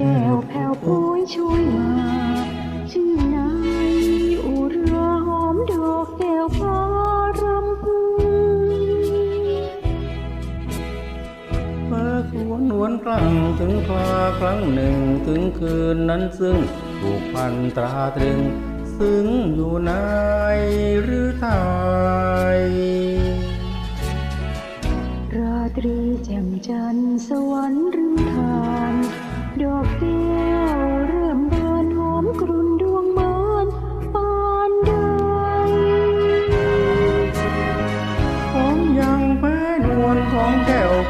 แก้วแผ่วโพยช่วยมา ชื่อนายอุราหอมดอกแก้วฟ้ารำพึงเมื่อควนวลครั้งถึงคลาครั้งหนึ่งถึงคืนนั้นซึ่งผูกพันตราตรึง ซึ่งอยู่ในหรือไทยราตรีแจ่มจันทร์สวรรค์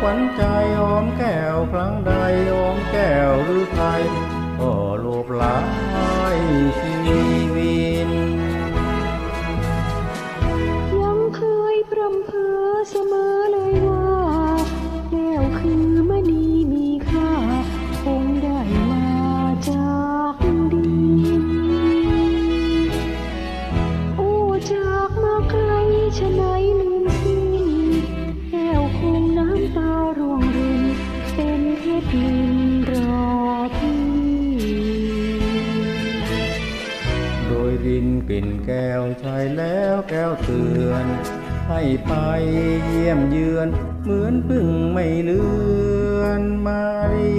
ขวัญใจหอมแก้วครั้งใดหอมแก้วหรือไทยก็โลบหลายชีวินยังเคยพรำเพอเสมอเลยว่า แก้วคือมณีมีค่าคงได้มาจากดินโอ้จากมาไกลชะไหน ดยดินกลิ่นแก้วใช้แล้วแก้วเตือน ให้ไปเยี่ยมเยือน เหมือนพึ่งไม่เลือนมารี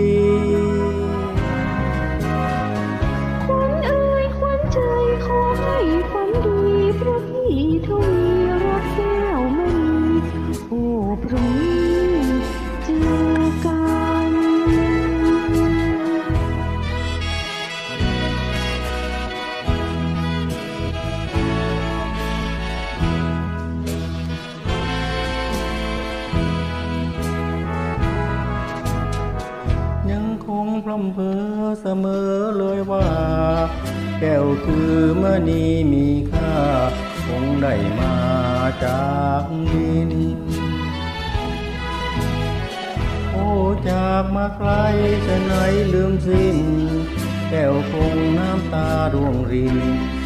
พร่ำเพอเสมอเลยว่า แก้วคือมณีมีค่า คงได้มาจากดิน โอ้จากมาไกลจะไหนลืมสิ้น แก้วคงน้ำตาร่วงริน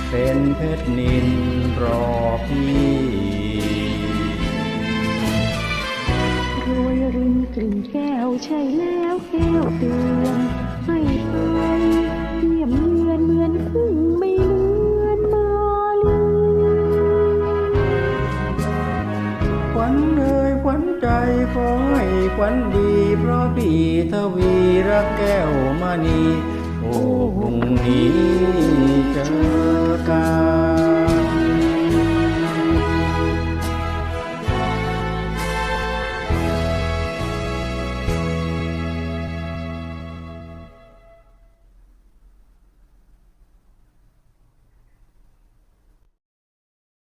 เป็นเพชรนินรอพี่รวยรินกลิ่นแก้วใช่แล้วแก้วเตือ ใจขอให้ขวัญดี เพราะพี่ทวีรักแก้วมณีโอ้พรุ่งนี้